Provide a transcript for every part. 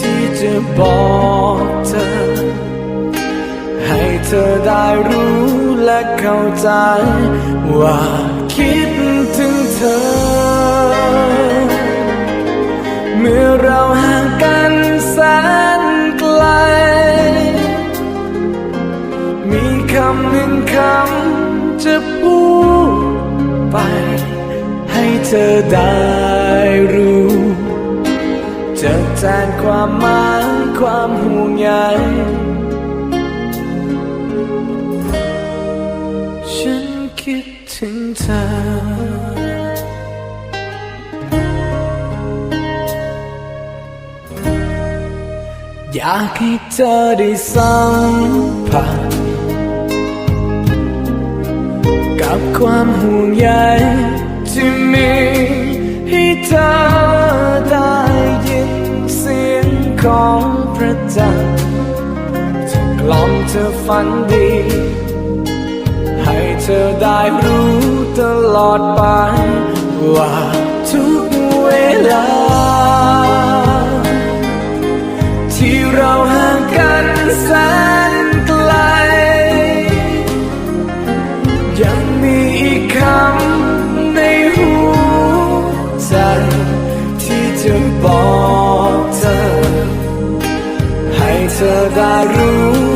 ที่จะบอกเธอ ให้เธอได้รู้และเข้าใจ ว่าคิดถึงเธอ เมื่อเราห่างกันแสนไกล มีคำหนึ่งคำจะพูดไป ให้เธอได้รู้ จะแทนความหมายความห่วงใยฉันคิดถึงเธออยากให้เธอได้สัมผัสกับความห่วงใย ลอมเธอฝันดี ให้เธอได้รู้ตลอดไป ว่าทุกเวลา ที่เราห่างกันแสนไกล ยังมีอีกคำในหัวใจที่จะบอกเธอ ให้เธอได้รู้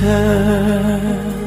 ก็